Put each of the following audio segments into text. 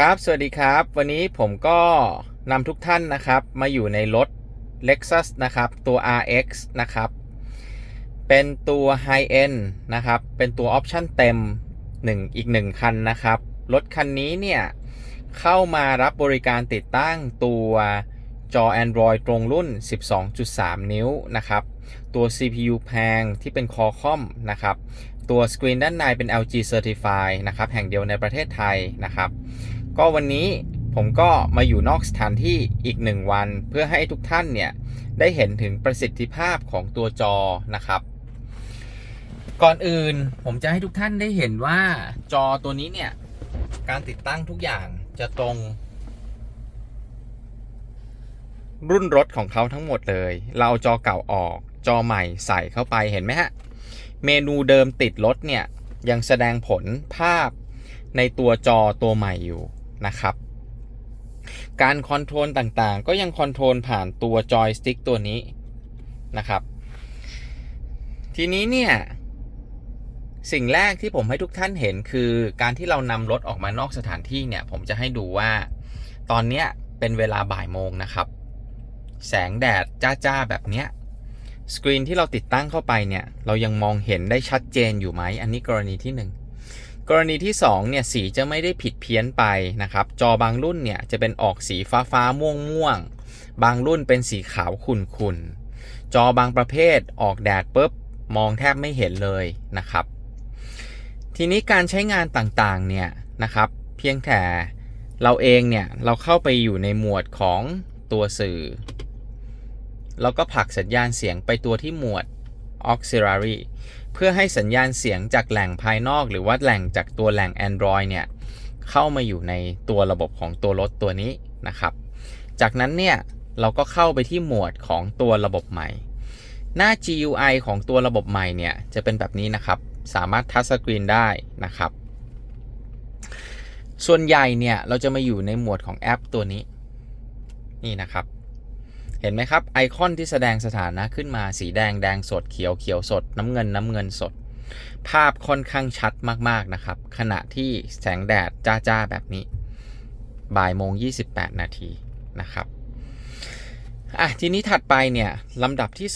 ครับ สวัสดีครับ วันนี้ผมก็นำทุกท่านนะครับ มาอยู่ในรถ Lexus นะครับ ตัว RX นะครับ เป็นตัว High End นะครับ เป็นตัวออปชั่นเต็มหนึ่งอีกหนึ่งคันนะครับ รถคันนี้เนี่ย เข้ามารับบริการติดตั้งตัวจอ Android ตรงรุ่น 12.3 นิ้วนะครับ ตัว CPU แพงที่เป็น Qualcomm นะครับ ตัวสกรีนด้านในเป็น LG Certified นะครับ แห่งเดียวในประเทศไทยนะครับ ก็วันนี้ผมก็มาอยู่นอกสถานที่อีกหนึ่งวัน เพื่อให้ทุกท่านเนี่ยได้เห็นถึงประสิทธิภาพของตัวจอนะครับ ก่อนอื่นผมจะให้ทุกท่านได้เห็นว่าจอตัวนี้เนี่ยการติดตั้งทุกอย่างจะตรง รุ่นรถของเขาทั้งหมดเลย เราเอาจอเก่าออกจอใหม่ใส่เข้าไปเห็นไหมฮะ เมนูเดิมติดรถเนี่ยยังแสดงผลภาพในตัวจอตัวใหม่อยู่ นะครับ การคอนโทรลต่างๆ ก็ยังคอนโทรลผ่านตัวจอยสติ๊กตัวนี้นะครับ ทีนี้เนี่ยสิ่งแรกที่ผมให้ทุกท่านเห็นคือการที่เรานำรถออกมานอกสถานที่เนี่ย ผมจะให้ดูว่า ตอนเนี้ยเป็นเวลาบ่ายโมงนะครับ แสงแดดจ้าๆ แบบเนี้ยสกรีนที่เราติดตั้งเข้าไปเนี่ย เรายังมองเห็นได้ชัดเจนอยู่ไหม อันนี้กรณีที่1 กรณีที่ 2 เนี่ย สีจะไม่ได้ผิดเพี้ยนไปนะครับ จอบางรุ่นเนี่ย จะเป็นออกสีฟ้าฟ้าม่วงม่วงๆบางรุ่นเป็นสีขาวขุ่นขุนๆจอบางประเภทออกแดดปุ๊บ มองแทบไม่เห็นเลยนะครับ ทีนี้การใช้งานต่างๆ เนี่ยนะครับ เพียงแต่เราเองเนี่ย เราเข้าไปอยู่ในหมวดของตัวสื่อ แล้วก็ผลักสัญญาณเสียงไปตัวที่หมวด auxiliary เพื่อให้สัญญาณเสียงจากแหล่งภายนอก หรือว่าแหล่งจากตัวแหล่ง Android เนี่ยเข้ามาอยู่ในตัวระบบของตัวรถตัวนี้นะครับ จากนั้นเนี่ยเราก็เข้าไปที่หมวดของตัวระบบใหม่ หน้า GUI ของตัวระบบใหม่เนี่ยจะเป็นแบบนี้นะครับ สามารถทัชสกรีนได้นะครับ ส่วนใหญ่เนี่ยเราจะมาอยู่ในหมวดของแอปตัวนี้ นี่นะครับ เห็นไหมครับ ไอคอนที่แสดงสถานะขึ้นมาสีแดงแดงสดเขียวเขียวสด น้ำเงินน้ำเงินสด ภาพค่อนข้างชัดมากๆนะครับ ขณะที่แสงแดดจ้าๆ แบบนี้บ่ายโมง 28 นาทีนะครับอะทีนี้ถัดไปเนี่ยลำดับที่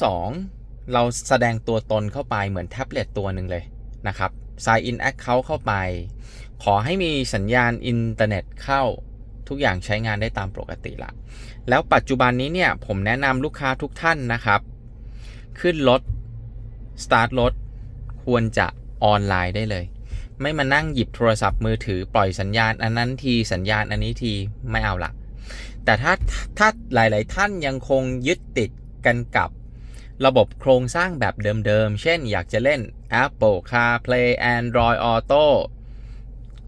2 เราแสดงตัวตนเข้าไปเหมือนแท็บเล็ตตัวหนึ่งเลยนะครับ Sign in Account เข้าไป ขอให้มีสัญญาณอินเทอร์เน็ตเข้า ทุกอย่างใช้งานได้ตามปกติละ แล้วปัจจุบันนี้เนี่ยผมแนะนำลูกค้าทุกท่านนะครับ ขึ้นรถ สตาร์ทรถ ควรจะออนไลน์ได้เลย ไม่มานั่งหยิบโทรศัพท์มือถือปล่อยสัญญาณอันนั้นทีสัญญาณอันนี้ทีไม่เอาละแต่ถ้าถ้าหลาย ๆ ท่านยังคงยึดติดกันกับระบบโครงสร้างแบบเดิม ๆ เช่นอยากจะเล่น Apple CarPlay Android Auto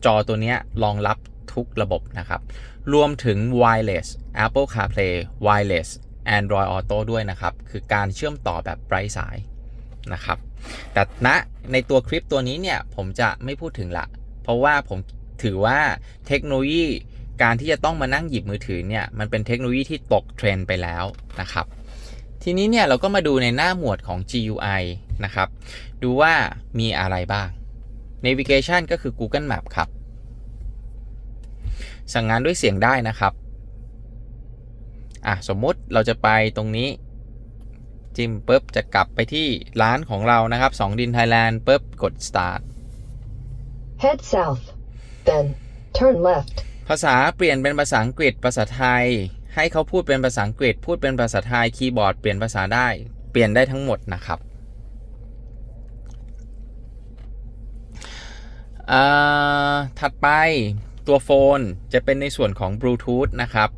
จอตัวนี้รองรับทุกระบบนะครับ รวมถึง wireless Apple CarPlay wireless Android Auto ด้วยนะครับ คือการเชื่อมต่อแบบไร้สายนะครับ แต่ณในตัวคลิปตัวนี้เนี่ย ผมจะไม่พูดถึงละ เพราะว่าผมถือว่าเทคโนโลยีการที่จะต้องมานั่งหยิบมือถือเนี่ย มันเป็นเทคโนโลยีที่ตกเทรนไปแล้วนะครับ ทีนี้เนี่ยเราก็มาดูในหน้าหมวดของ GUI นะครับ ดูว่ามีอะไรบ้าง Navigation ก็คือ Google Map ครับ สั่งงานด้วยเสียงได้นะครับอะสมมุติเราจะไปตรงนี้ จิ้มปุ๊บจะกลับไปที่ร้านของเรานะครับสองดินไทยแลนด์ปุ๊บกด start Head south. Then, turn left. ภาษาเปลี่ยนเป็นภาษาอังกฤษภาษาไทย ให้เขาพูดเป็นภาษาอังกฤษ พูดเป็นภาษาไทยคีย์บอร์ดเปลี่ยนภาษาได้ เปลี่ยนได้ทั้งหมดนะครับอ่าถัดไป ตัวโฟนจะเป็นในส่วนของบลูทูธนะครับ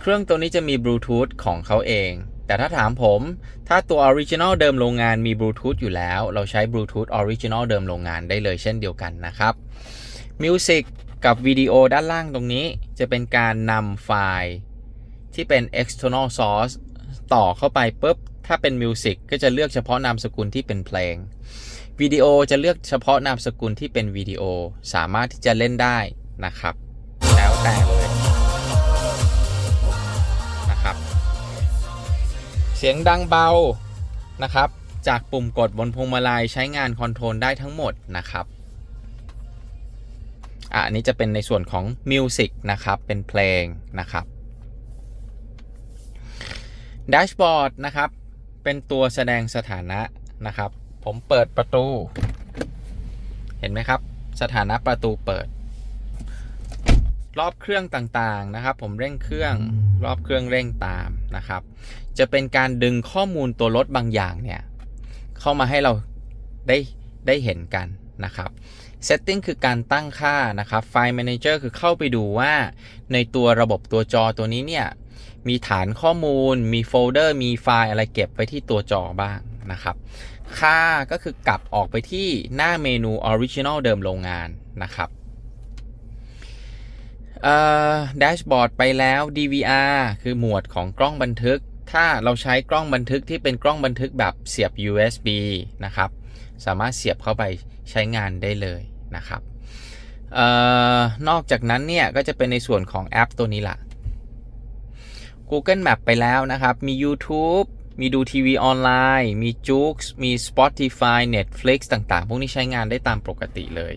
เครื่องตัวนี้จะมีบลูทูธของเขาเอง แต่ถ้าถามผม ถ้าตัวออริจินอลเดิมโรงงานมีบลูทูธอยู่แล้ว เราใช้บลูทูธออริจินอลเดิมโรงงานได้เลยเช่นเดียวกันนะครับมิวสิกกับวิดีโอด้านล่างตรงนี้จะเป็นการนำไฟล์ ที่เป็น external source ต่อเข้าไปปุ๊บ ถ้าเป็นมิวสิกก็จะเลือกเฉพาะนามสกุลที่เป็นเพลงวิดีโอจะเลือกเฉพาะนามสกุลที่เป็นวิดีโอ สามารถที่จะเล่นได้ นะครับ แล้วแต่เลยนะครับ เสียงดังเบานะครับ จากปุ่มกดบนพวงมาลัยใช้งานคอนโทรลได้ทั้งหมดนะครับอะอันนี้จะเป็นในส่วนของ Music นะครับ เป็นเพลงนะครับแดชบอร์ดนะครับ เป็นตัวแสดงสถานะนะครับ ผมเปิดประตู เห็นไหมครับ สถานะประตูเปิด รอบเครื่องต่างๆนะครับ ผมเร่งเครื่องรอบเครื่องเร่งตามนะครับ จะเป็นการดึงข้อมูลตัวรถบางอย่างเนี่ยเข้ามาให้เราได้ได้เห็นกันนะครับ Setting คือการตั้งค่านะครับ File Manager คือเข้าไปดูว่าในตัวระบบตัวจอตัวนี้เนี่ยมีฐานข้อมูล มีโฟลเดอร์ มีไฟล์อะไรเก็บไว้ที่ตัวจอบ้างนะครับ ค่าก็คือกลับออกไปที่หน้าเมนู Original เดิมโรงงานนะครับ แดชบอร์ดไปแล้ว DVR คือหมวดของกล้องบันทึก ถ้าเราใช้กล้องบันทึกที่เป็นกล้องบันทึกแบบเสียบ USB นะครับ สามารถเสียบเข้าไปใช้งานได้เลยนะครับเออนอกจากนั้นเนี่ยก็จะเป็นในส่วนของแอปตัวนี้ละ Google Map ไปแล้วนะครับ มี YouTube มีดูทีวีออนไลน์ มี j o o x มี Spotify Netflix ต่างๆ พวกนี้ใช้งานได้ตามปกติเลย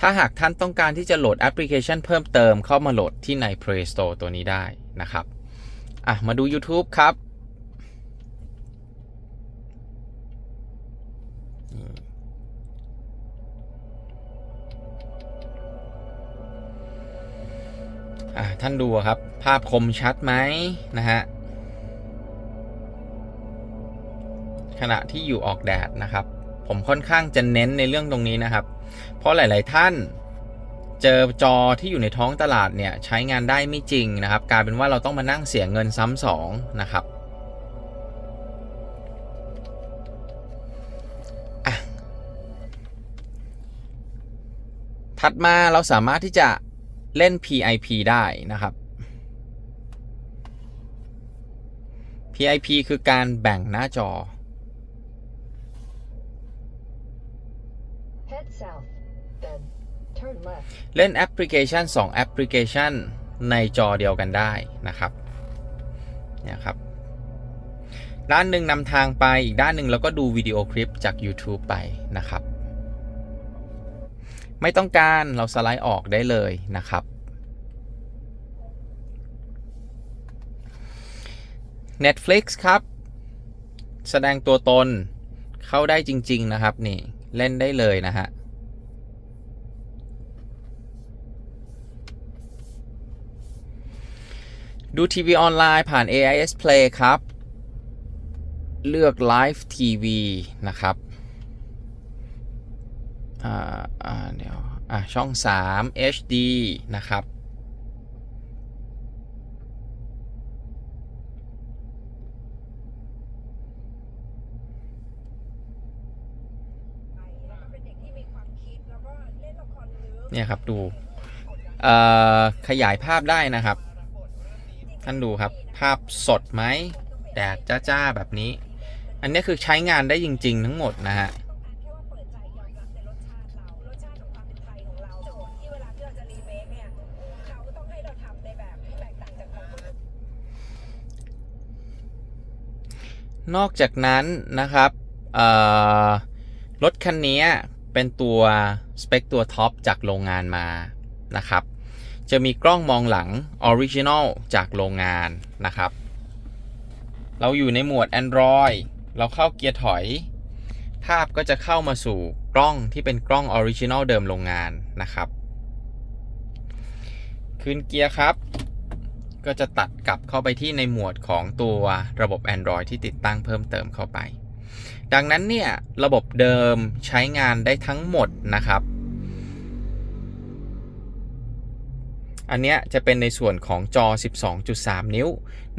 ถ้าหากท่านต้องการที่จะโหลดแอปพลิเคชันเพิ่มเติมเข้ามาโหลดที่ใน Play Store ตัวนี้ได้นะครับอะมาดู YouTube ครับอะท่านดูครับ ภาพคมชัดไหมนะฮะ ขณะที่อยู่ออกแดดนะครับ ผมค่อนข้างจะเน้นในเรื่องตรงนี้นะครับ เพราะหลาย ๆ ท่านเจอจอที่อยู่ในท้องตลาดเนี่ยใช้งานได้ไม่จริงนะครับกลายเป็นว่าเราต้องมานั่งเสียเงินซ้ำสองนะครับถัดมาเราสามารถที่จะเล่น PIP ได้นะครับ PIP คือการแบ่งหน้าจอ Head south, then turn left. เล่นแอปพลิเคชัน 2 แอปพลิเคชันในจอเดียวกันได้นะครับเนี่ยครับ ด้านหนึ่งนำทางไปอีกด้านหนึ่งเราก็ดูวิดีโอคลิปจาก YouTube ไปนะครับ ไม่ต้องการเราสไลด์ออกได้เลยนะครับ Netflix ครับ แสดงตัวตนเข้าได้จริง ๆ นะครับ นี่ เล่นได้เลยนะฮะ ดูทีวีออนไลน์ผ่าน AIS Play ครับ เลือก Live TV นะครับอ่าอ่าเดี๋ยวอะช่อง 3 HD นะครับเป็นเด็กที่มีความคิดแล้วก็เล่นละครลึกเนี่ยครับ ดูเอ่อขยายภาพได้นะครับ ท่านดูครับ ภาพสดไหมแดดจ้าๆแบบนี้ อันนี้คือใช้งานได้จริง ๆ ทั้งหมดนะฮะนอกจากนั้นนะครับรถคันนี้เป็นตัว สเปคตัวท็อปจากโรงงานมานะครับ จะมีกล้องมองหลังออริจินอลจากโรงงานนะครับ เราอยู่ในหมวด Android เราเข้าเกียร์ถอย ภาพก็จะเข้ามาสู่กล้องที่เป็นกล้องออริจินอลเดิมโรงงานนะครับ ขึ้นเกียร์ครับ ก็จะตัดกลับเข้าไปที่ในหมวดของตัวระบบ Android ที่ติดตั้งเพิ่มเติมเข้าไป ดังนั้นเนี่ยระบบเดิมใช้งานได้ทั้งหมดนะครับ อันเนี้ยจะเป็นในส่วนของจอ 12.3 นิ้ว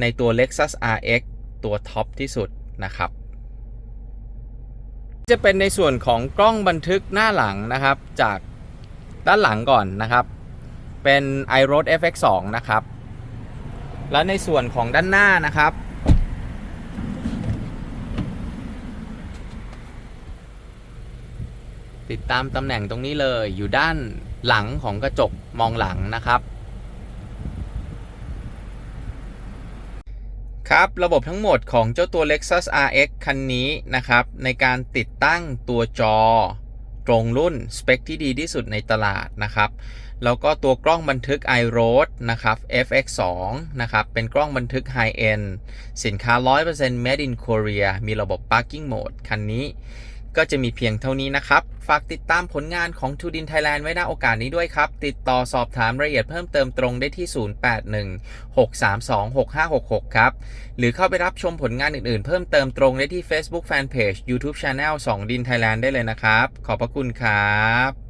ในตัว Lexus RX ตัวท็อปที่สุดนะครับ จะเป็นในส่วนของกล้องบันทึกหน้าหลังนะครับ จากด้านหลังก่อนนะครับ เป็น iRoad FX2 นะครับ และในส่วนของด้านหน้านะครับติดตามตำแหน่งตรงนี้เลยอยู่ด้านหลังของกระจกมองหลังนะครับ ครับ ระบบทั้งหมดของเจ้าตัว Lexus RX คันนี้นะครับ ในการติดตั้งตัวจอ ตรงรุ่น สเปคที่ดีที่สุดในตลาดนะครับ แล้วก็ตัวกล้องบันทึก iRoad นะครับ FX2 นะครับ เป็นกล้องบันทึก High End สินค้า 100% Made in Korea มีระบบ Parking Mode คันนี้ ก็จะมีเพียงเท่านี้นะครับ ฝากติดตามผลงานของทูดินไทยแลนด์ไว้ณโอกาสนี้ด้วยครับ ติดต่อสอบถามรายละเอียดเพิ่มเติมตรงได้ที่ 0816326566 ครับ หรือเข้าไปรับชมผลงานอื่น ๆ เพิ่มเติมตรงได้ที่ Facebook Fanpage YouTube Channel 2ดินไทยแลนด์ได้เลยนะครับ ขอบพระคุณครับ